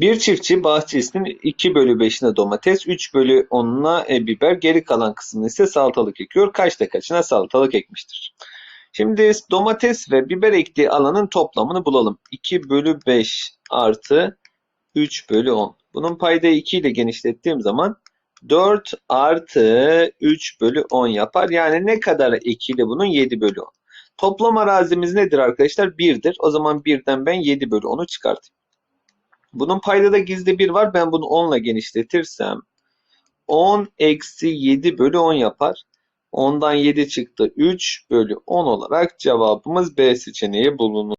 Bir çiftçi bahçesinin 2 bölü 5'ine domates, 3 bölü 10'una e, biber, geri kalan kısmını ise salatalık ekiyor. Kaçta kaçına salatalık ekmiştir? Şimdi domates ve biber ektiği alanın toplamını bulalım. 2 bölü 5 artı 3 bölü 10. Bunun paydayı 2 ile genişlettiğim zaman 4 artı 3 bölü 10 yapar. Yani ne kadar ekili bunun? 7 bölü 10. Toplam arazimiz nedir arkadaşlar? 1'dir. O zaman 1'den ben 7 bölü 10'u çıkartayım. Bunun paydada gizli 1 var. Ben bunu 10 ile genişletirsem 10 eksi 7 bölü 10 yapar. 10'dan 7 çıktı. 3 bölü 10 olarak cevabımız B seçeneği bulunur.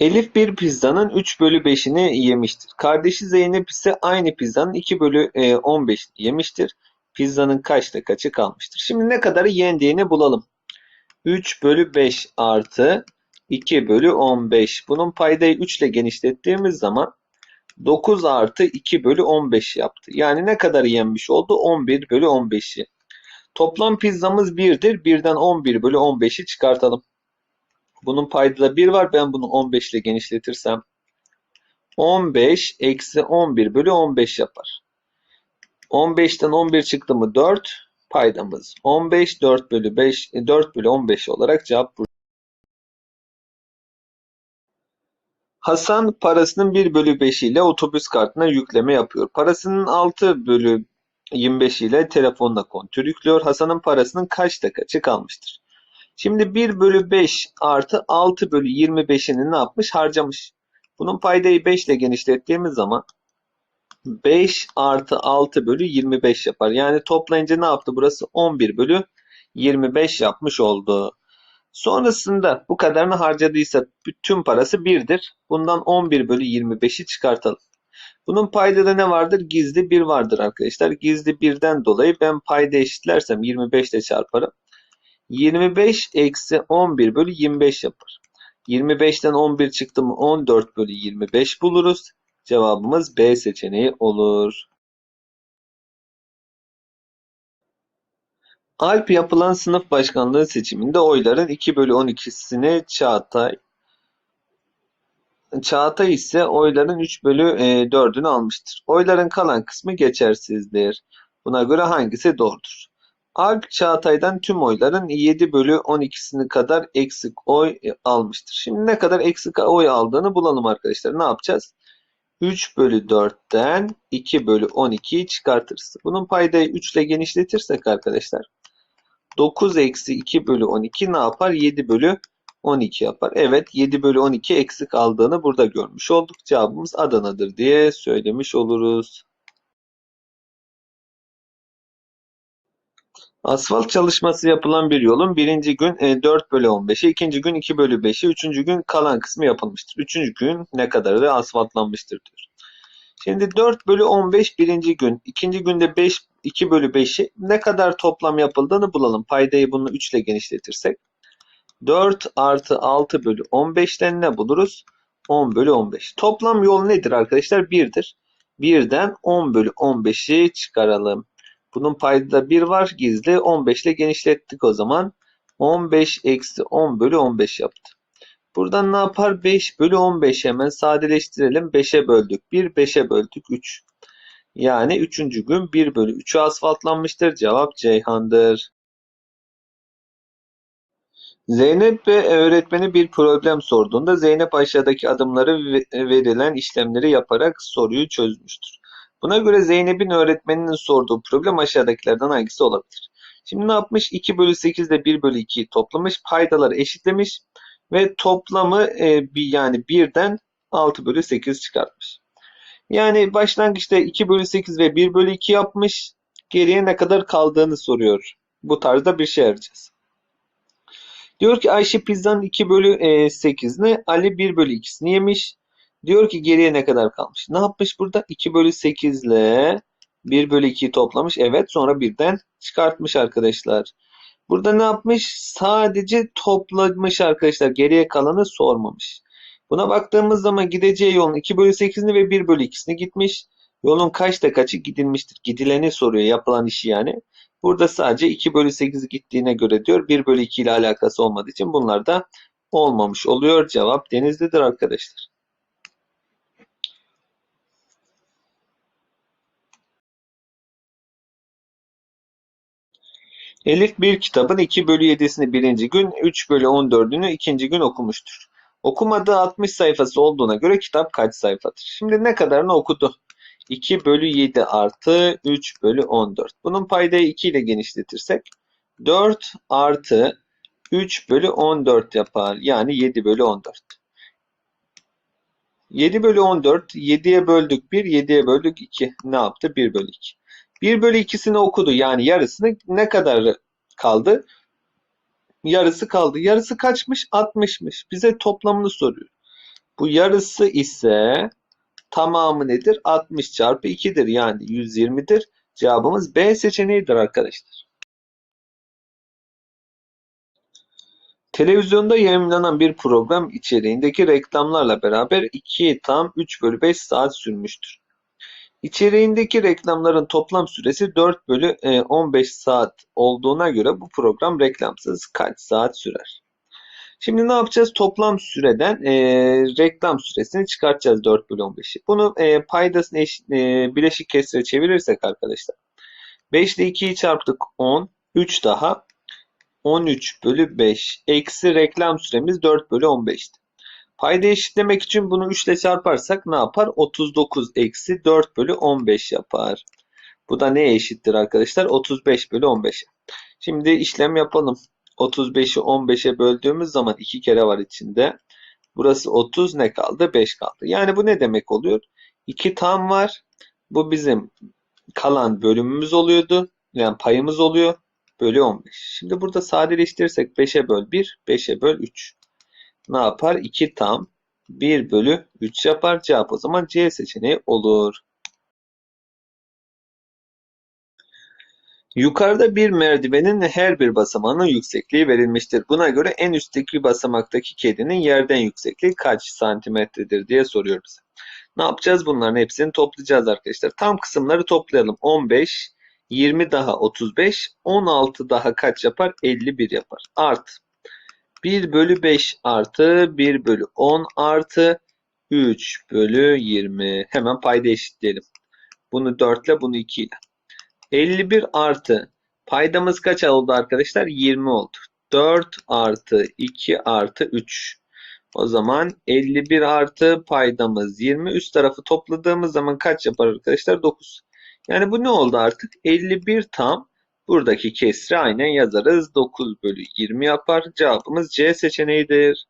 Elif bir pizzanın 3 bölü 5'ini yemiştir. Kardeşi Zeynep ise aynı pizzanın 2 bölü 15'ini yemiştir. Pizzanın kaçta kaçı kalmıştır? Şimdi ne kadarı yendiğini bulalım. 3 bölü 5 artı 2 bölü 15. Bunun paydayı 3 ile genişlettiğimiz zaman 9 artı 2 bölü 15 yaptı. Yani ne kadar yenmiş oldu? 11 bölü 15'i. Toplam pizzamız 1'dir. 1'den 11 bölü 15'i çıkartalım. Bunun paydada 1 var. Ben bunu 15 ile genişletirsem 15 eksi 11 bölü 15 yapar. 15'ten 11 çıktı mı 4 paydamız 15 4 bölü 5 4 bölü 15 olarak cevap bu. Hasan parasının 1 bölü 5 ile otobüs kartına yükleme yapıyor. Parasının 6 bölü 25 ile telefonla kontür yüklüyor. Hasan'ın parasının kaçta kaçı kalmıştır? Şimdi 1 bölü 5 artı 6 bölü 25'ini ne yapmış? Harcamış. Bunun paydayı 5 ile genişlettiğimiz zaman 5 artı 6 bölü 25 yapar. Yani toplayınca ne yaptı burası? 11 bölü 25 yapmış oldu. Sonrasında bu kadarını harcadıysa bütün parası 1'dir. Bundan 11 bölü 25'i çıkartalım. Bunun paydada ne vardır? Gizli 1 vardır arkadaşlar. Gizli 1'den dolayı ben payda eşitlersem 25 ile çarparım. 25 eksi 11 bölü 25 yapar. 25'ten 11 çıktı mı 14 bölü 25 buluruz. Cevabımız B seçeneği olur. Alp yapılan sınıf başkanlığı seçiminde oyların 2 bölü 12'sini Çağatay, Çağatay ise oyların 3 bölü 4'ünü e, almıştır. Oyların kalan kısmı geçersizdir. Buna göre hangisi doğrudur? Alp Çağatay'dan tüm oyların 7 bölü 12'sini kadar eksik oy almıştır. Şimdi ne kadar eksik oy aldığını bulalım arkadaşlar. Ne yapacağız? 3 bölü 4'ten 2 bölü 12'yi çıkartırız. Bunun paydayı 3 ile genişletirsek arkadaşlar 9 eksi 2 bölü 12 ne yapar? 7 bölü 12 yapar. Evet 7 bölü 12 eksik aldığını burada görmüş olduk. Cevabımız Adana'dır diye söylemiş oluruz. Asfalt çalışması yapılan bir yolun birinci gün 4 e, bölü 15'i, ikinci gün 2 bölü 5'i, üçüncü gün kalan kısmı yapılmıştır. Üçüncü gün ne kadarı asfaltlanmıştır diyor. Şimdi 4 bölü 15 birinci gün, ikinci günde 5, 2 bölü 5'i ne kadar toplam yapıldığını bulalım. Paydayı bunu 3 ile genişletirsek. 4 artı 6 bölü 15'ten ne buluruz? 10 bölü 15. Toplam yol nedir arkadaşlar? 1'dir. 1'den 10 bölü 15'i çıkaralım. Bunun paydada 1 var gizli. 15 ile genişlettik o zaman. 15 eksi 10 bölü 15 yaptı. Buradan ne yapar? 5 bölü 15 hemen sadeleştirelim. 5'e böldük. 1, 5'e böldük. 3. Yani 3. gün 1 bölü 3'ü asfaltlanmıştır. Cevap Ceyhan'dır. Zeynep ve öğretmeni bir problem sorduğunda Zeynep aşağıdaki adımları verilen işlemleri yaparak soruyu çözmüştür. Buna göre Zeynep'in öğretmeninin sorduğu problem aşağıdakilerden hangisi olabilir? Şimdi ne yapmış? 2 bölü 8 ile 1 bölü 2'yi toplamış. Paydaları eşitlemiş. Ve toplamı e, yani 1'den 6 bölü 8 çıkartmış. Yani başlangıçta 2 bölü 8 ve 1 bölü 2 yapmış. Geriye ne kadar kaldığını soruyor. Bu tarzda bir şey arayacağız. Diyor ki Ayşe pizzanın 2 bölü 8'ini Ali 1 bölü 2'sini yemiş. Diyor ki geriye ne kadar kalmış? Ne yapmış burada? 2 bölü 8 ile 1 bölü 2'yi toplamış. Evet sonra birden çıkartmış arkadaşlar. Burada ne yapmış? Sadece toplamış arkadaşlar. Geriye kalanı sormamış. Buna baktığımız zaman gideceği yolun 2 bölü 8'ini ve 1 bölü 2'sini gitmiş. Yolun kaçta kaçı gidilmiştir? Gidileni soruyor yapılan işi yani. Burada sadece 2 bölü 8 gittiğine göre diyor 1 bölü 2 ile alakası olmadığı için bunlar da olmamış oluyor. Cevap Denizli'dir arkadaşlar. Elif bir kitabın 2 bölü 7'sini birinci gün, 3 bölü 14'ünü ikinci gün okumuştur. Okumadığı 60 sayfası olduğuna göre kitap kaç sayfadır? Şimdi ne kadarını okudu? 2 bölü 7 artı 3 bölü 14. Bunun paydayı 2 ile genişletirsek 4 artı 3 bölü 14 yapar. Yani 7 bölü 14. 7 bölü 14, 7'ye böldük 1, 7'ye böldük 2. Ne yaptı? 1 bölü 2. 1 bölü 2'sini okudu. Yani yarısını ne kadar kaldı? Yarısı kaldı. Yarısı kaçmış? 60'mış. Bize toplamını soruyor. Bu yarısı ise tamamı nedir? 60 çarpı 2'dir. Yani 120'dir. Cevabımız B seçeneğidir arkadaşlar. Televizyonda yayınlanan bir program içeriğindeki reklamlarla beraber 2 tam 3 bölü 5 saat sürmüştür. İçeriğindeki reklamların toplam süresi 4 bölü e, 15 saat olduğuna göre bu program reklamsız kaç saat sürer? Şimdi ne yapacağız? Toplam süreden e, reklam süresini çıkartacağız 4 bölü 15'i. Bunu e, paydasını eş, e, bileşik kesire çevirirsek arkadaşlar. 5 ile 2'yi çarptık 10. 3 daha 13 bölü 5 eksi reklam süremiz 4 bölü 15'ti. Payda eşitlemek için bunu 3 ile çarparsak ne yapar? 39 eksi 4 bölü 15 yapar. Bu da neye eşittir arkadaşlar? 35 bölü 15'e. Şimdi işlem yapalım. 35'i 15'e böldüğümüz zaman 2 kere var içinde. Burası 30 ne kaldı? 5 kaldı. Yani bu ne demek oluyor? 2 tam var. Bu bizim kalan bölümümüz oluyordu. Yani payımız oluyor. Bölü 15. Şimdi burada sadeleştirirsek 5'e böl 1, 5'e böl 3. Ne yapar? 2 tam 1 bölü 3 yapar. Cevap o zaman C seçeneği olur. Yukarıda bir merdivenin her bir basamağının yüksekliği verilmiştir. Buna göre en üstteki basamaktaki kedinin yerden yüksekliği kaç santimetredir diye soruyor bize. Ne yapacağız? Bunların hepsini toplayacağız arkadaşlar. Tam kısımları toplayalım. 15, 20 daha 35, 16 daha kaç yapar? 51 yapar. Artı 1 bölü 5 artı 1 bölü 10 artı 3 bölü 20. Hemen payda eşitleyelim. Bunu 4 ile bunu 2 ile. 51 artı paydamız kaç oldu arkadaşlar? 20 oldu. 4 artı 2 artı 3. O zaman 51 artı paydamız 20. Üst tarafı topladığımız zaman kaç yapar arkadaşlar? 9. Yani bu ne oldu artık? 51 tam buradaki kesri aynen yazarız. 9 bölü 20 yapar. Cevabımız C seçeneğidir.